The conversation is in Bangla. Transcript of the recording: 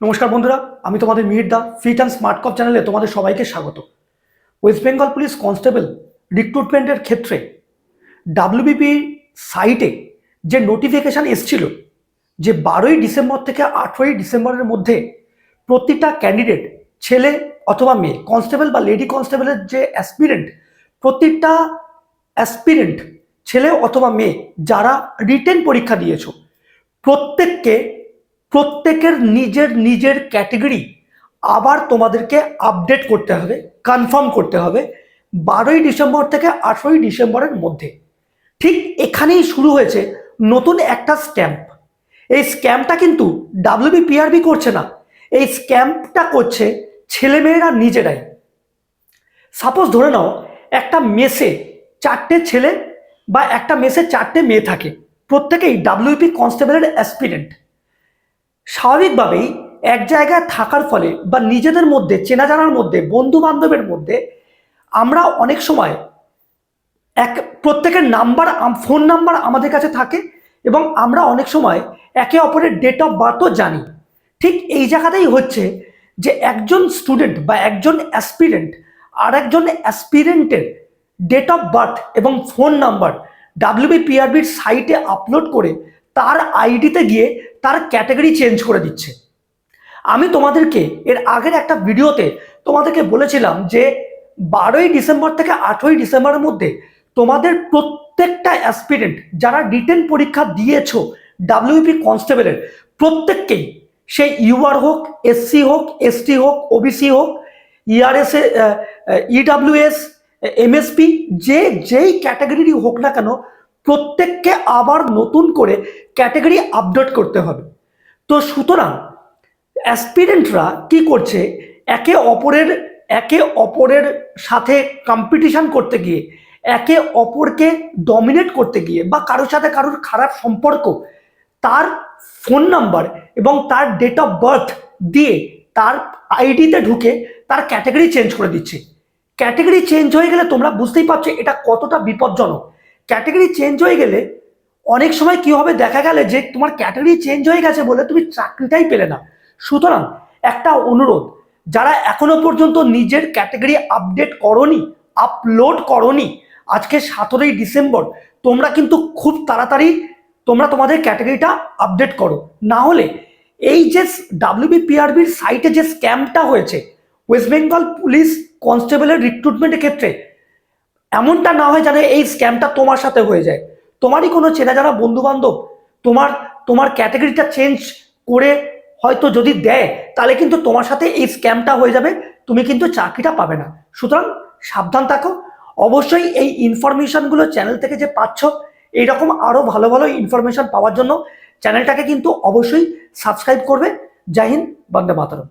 নমস্কার বন্ধুরা, আমি তোমাদের মিহির দা ফিট অ্যান্ড স্মার্ট কপ চ্যানেলে তোমাদের সবাইকে স্বাগত। ওয়েস্ট বেঙ্গল পুলিশ কনস্টেবল রিক্রুটমেন্টের ক্ষেত্রে ডাব্লিউবিপি সাইটে যে নোটিফিকেশান এসছিল যে বারোই ডিসেম্বর থেকে আঠেরোই ডিসেম্বরের মধ্যে প্রতিটা ক্যান্ডিডেট ছেলে অথবা মেয়ে কনস্টেবল বা লেডি কনস্টেবলের যে অ্যাসপিরেন্ট প্রতিটা অ্যাসপিরেন্ট ছেলে অথবা মেয়ে, যারা রিটেন পরীক্ষা দিয়েছ, প্রত্যেককে প্রত্যেকের নিজের নিজের ক্যাটেগরি আবার তোমাদেরকে আপডেট করতে হবে কনফার্ম করতে হবে বারোই ডিসেম্বর থেকে আঠেরোই ডিসেম্বরের মধ্যে। ঠিক এখানেই শুরু হয়েছে নতুন একটা স্ক্যাম্প এই স্ক্যামটা কিন্তু ডাব্লিউবিপিআরবি করছে না, এই স্ক্যাম্পটা করছে ছেলেমেয়েরা নিজেরাই। সাপোজ ধরে নাও, একটা মেসে চারটে ছেলে বা একটা মেসে চারটে মেয়ে থাকে, প্রত্যেকেই ডাব্লিউপি কনস্টেবলের অ্যাসপিরেন্ট স্বাভাবিকভাবেই এক জায়গায় থাকার ফলে বা নিজেদের মধ্যে, চেনা জানার মধ্যে বন্ধু বান্ধবের মধ্যে আমরা অনেক সময় এক, প্রত্যেকের নাম্বার ফোন নাম্বার আমাদের কাছে থাকে এবং আমরা অনেক সময় একে অপরের ডেট অফ বার্থও জানি। ঠিক এই জায়গাতেই হচ্ছে যে একজন স্টুডেন্ট বা একজন অ্যাসপিরেন্ট আর একজন অ্যাসপিরেন্টের ডেট অফ বার্থ এবং ফোন নাম্বার ডাব্লিউবিপিআরবির সাইটে আপলোড করে তার আইডিতে গিয়ে তার ক্যাটাগরি চেঞ্জ করে দিচ্ছে। আমি তোমাদেরকে এর আগের একটা ভিডিওতে তোমাদেরকে বলেছিলাম যে বারোই ডিসেম্বর থেকে আঠেরোই ডিসেম্বরের মধ্যে তোমাদের প্রত্যেকটা অ্যাসপিরেন্ট যারা রিটেন পরীক্ষা দিয়েছ ডাব্লিউপি কনস্টেবলের প্রত্যেককেই, সে ইউআর হোক এসসি হোক এসটি হোক ওবিসি হোক ইআরএস ইডাব্লিউএস এমএসপি যে, যেই ক্যাটাগরি হোক না কেন প্রত্যেককে আবার নতুন করে ক্যাটাগরি আপডেট করতে হবে। তো সুতরাং অ্যাসপিরেন্টরা কি করছে? একে অপরের একে অপরের সাথে কম্পিটিশন করতে গিয়ে, একে অপরকে ডমিনেট করতে গিয়ে বা কারোর সাথে কারোর খারাপ সম্পর্ক, তার ফোন নাম্বার এবং তার ডেট অফ বার্থ দিয়ে তার আইডিতে ঢুকে তার ক্যাটাগরি চেঞ্জ করে দিচ্ছে। ক্যাটাগরি চেঞ্জ হয়ে গেলে তোমরা বুঝতেই পারছ এটা কতটা বিপজ্জনক। ক্যাটাগরি চেঞ্জ হয়ে গেলে অনেক সময় কি হবে? দেখা গেলে যে তোমার ক্যাটাগরি চেঞ্জ হয়ে গেছে বলে তুমি চাকরিটাই পেলে না। সুতরাং একটা অনুরোধ, যারা এখনও পর্যন্ত নিজের ক্যাটাগরি আপডেট করনি আপলোড করনি, আজকে সতেরোই ডিসেম্বর, তোমরা কিন্তু খুব তাড়াতাড়ি তোমরা তোমাদের ক্যাটাগরিটা আপডেট করো। না হলে এই যে ডাব্লিউবিপিআরবির সাইটে যে স্ক্যামটা হয়েছে ওয়েস্ট বেঙ্গল পুলিশ কনস্টেবলের রিক্রুটমেন্টের ক্ষেত্রে এমনটা না হয় যেন এই স্ক্যামটা তোমার সাথে হয়ে যায়। তোমারই কোনো চেনা যারা বন্ধু বান্ধব তোমার তোমার ক্যাটাগরিটা চেঞ্জ করে হয়তো যদি দেয়, তাহলে কিন্তু তোমার সাথে এই স্ক্যামটা হয়ে যাবে, তুমি কিন্তু চাকরিটা পাবে না। সুতরাং সাবধান থাকো। অবশ্যই এই ইনফরমেশনগুলো চ্যানেল থেকে যে পাচ্ছ, এইরকম আরও ভালো ভালো ইনফরমেশন পাওয়ার জন্য চ্যানেলটাকে কিন্তু অবশ্যই সাবস্ক্রাইব করবে। জয় হিন্দ, বন্দে মাতরম।